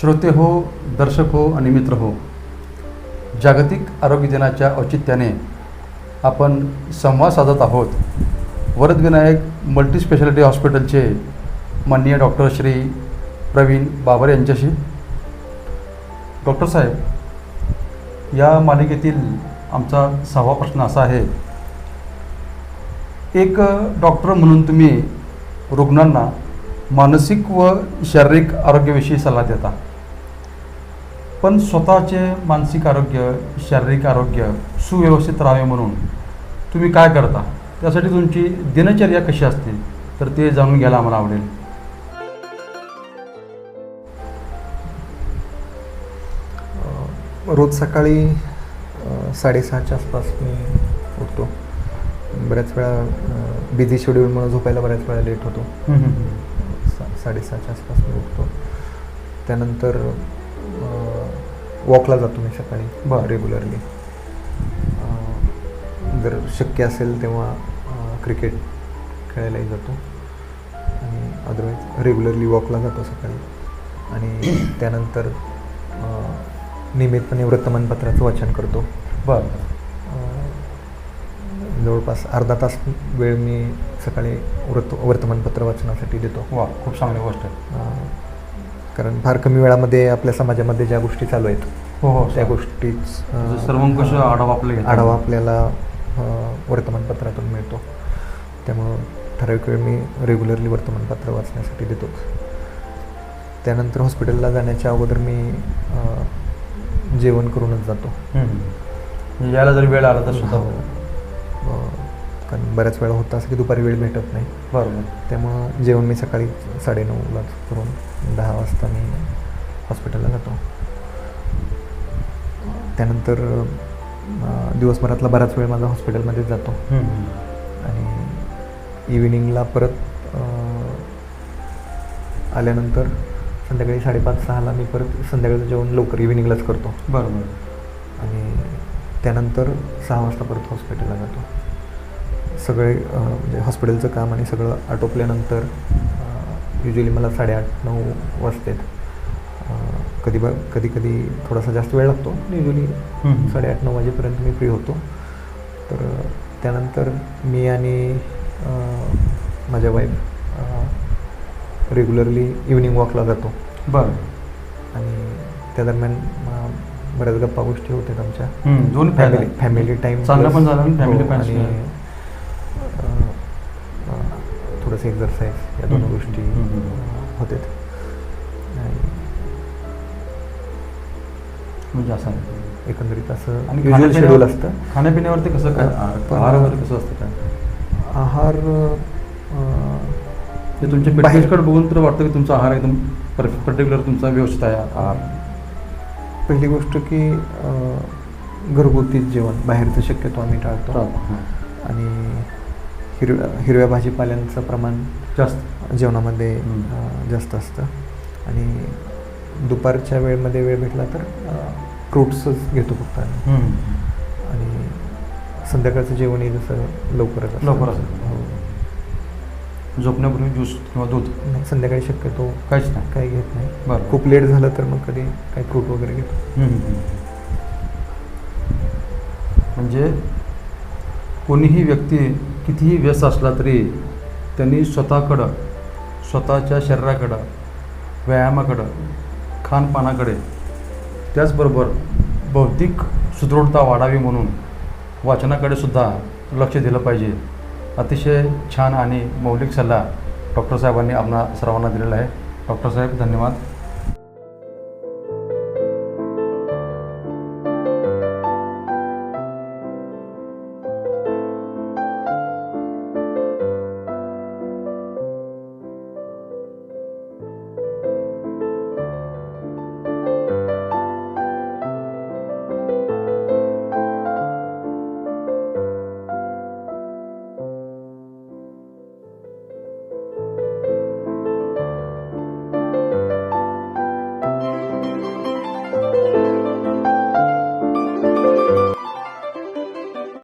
श्रोते हो दर्शक हो आणि मित्र हो जागतिक आरोग्य दिनाच्या औचित्याने आपण संवाद साधत आहोत. वरदविनायक मल्टी स्पेशालिटी हॉस्पिटलचे माननीय डॉक्टर श्री प्रवीण बाबर यांच्याशी. डॉक्टर साहेब या मालिकेतील आमचा सहावा प्रश्न असा आहे. एक डॉक्टर म्हणून तुम्ही रुग्णांना मानसिक व शारीरिक आरोग्याविषयी सल्ला देता पण स्वतःचे मानसिक आरोग्य शारीरिक आरोग्य सुव्यवस्थित राहावे म्हणून तुम्ही काय करता? त्यासाठी तुमची दिनचर्या कशी असते? तर ते जाणून घ्यायला आम्हाला आवडेल. रोज सकाळी साडेसहाच्या आसपास मी उठतो. बऱ्याच वेळा बिझी शेड्यूलमुळे झोपायला बऱ्याच वेळा लेट होतो. साडेसहाच्या आसपास मी उठतो. त्यानंतर वॉकला जातो मी सकाळी ब रेग्युलरली जर शक्य असेल तेव्हा क्रिकेट खेळायलाही जातो. आणि अदरवाईज रेग्युलरली वॉकला जातो सकाळी. आणि त्यानंतर नियमितपणे वृत्तमानपत्राचं वाचन करतो. बरं जवळपास अर्धा तास वेळ मी सकाळी वृत्त वर्तमानपत्र वाचनासाठी देतो. वा खूप चांगली गोष्ट आहे. कारण फार कमी वेळामध्ये आपल्या समाजामध्ये ज्या गोष्टी चालू आहेत हो हो त्या गोष्टीच अ, सर्वंकष आढावा आपलं घेता. आढावा आपल्याला वर्तमानपत्रातून मिळतो. त्यामुळं ठराविक वेळ मी रेग्युलरली वर्तमानपत्र वाचण्यासाठी देतोच त्यानंतर हॉस्पिटलला जाण्याच्या अगोदर मी जेवण करूनच जातो. यायला जर वेळ आला तर सुद्धा. हो. कारण बऱ्याच वेळा होतं असं की दुपारी वेळ भेटत नाही. बरोबर. त्यामुळं जेवण मी सकाळी साडेनऊलाच करून दहा वाजता मी हॉस्पिटलला जातो. त्यानंतर दिवसभरातला बराच वेळ माझा हॉस्पिटलमध्येच जातो. आणि इव्हिनिंगला परत आल्यानंतर संध्याकाळी साडेपाच सहाला मी परत संध्याकाळचं जेवण लवकर इव्हिनिंगलाच करतो. बरोबर. आणि त्यानंतर सहा वाजता परत हॉस्पिटलला जातो. सगळे म्हणजे हॉस्पिटलचं काम आणि सगळं आटोपल्यानंतर युजली मला साडेआठ नऊ वाजतात. कधी ब कधी कधी थोडासा जास्त वेळ लागतो. युजली. साडेआठ नऊ वाजेपर्यंत मी फ्री होतो. तर त्यानंतर मी आणि माझ्या वाईफ रेग्युलरली इव्हिनिंग वॉकला जातो. बरं. आणि त्या दरम्यान बऱ्याच गप्पा गोष्टी होतात आमच्या. दोन फॅमिली. फॅमिली टाईम चांगलं पण झालं आणि family पण आणि झालं. अ, अ, थोडंसं एक्झरसाईज या दोन. गोष्टी आणि म्हणजे असं. एकंदरीत असं आणि युजल शेड्यूल असतं. खाण्यापिण्यावरती कसं काय अ, आहार पण- आहार वगैरे कसं असतं काय? आहार ते तुमच्या बाहेर- फिटनेसकडे बघून तर वाटतं की तुमचा आहार एकदम पर्टिक्युलर तुमचा व्यवस्थित आहे आहार. पहिली गोष्ट की अ, घरगुती जेवण. बाहेरचं शक्यतो आम्ही टाळतो. आणि हिरव्या हिरव्या भाजीपाल्यांचं प्रमाण जास्त जेवणामध्ये जास्त असतं आणि दुपारच्या वेळेमध्ये वेळ भेटला तर फ्रूट्सच घेतो फक्त. आणि संध्याकाळचं जेवणही जसं लवकरच असतं. लवकर असतं. हो. झोपण्यापूर्वी ज्यूस किंवा दूध नाही संध्याकाळी शक्यतो काहीच नाही काही घेत नाही बरं खूप लेट झालं तर मग कधी काही फ्रूट वगैरे घेतो. म्हणजे कोणीही व्यक्ती कितीही व्यस्त असला तरी त्यांनी स्वतःकडं स्वतःच्या शरीराकडं व्यायामाकडं खानपानाकडे त्याचबरोबर बौद्धिक सुदृढता वाढावी म्हणून वाचनाकडे सुद्धा लक्ष दिलं पाहिजे. अतिशय छान आणि मौलिक सल्ला डॉक्टर साहेबांनी आपणा सर्वांना दिलेला आहे. डॉक्टर साहेब धन्यवाद.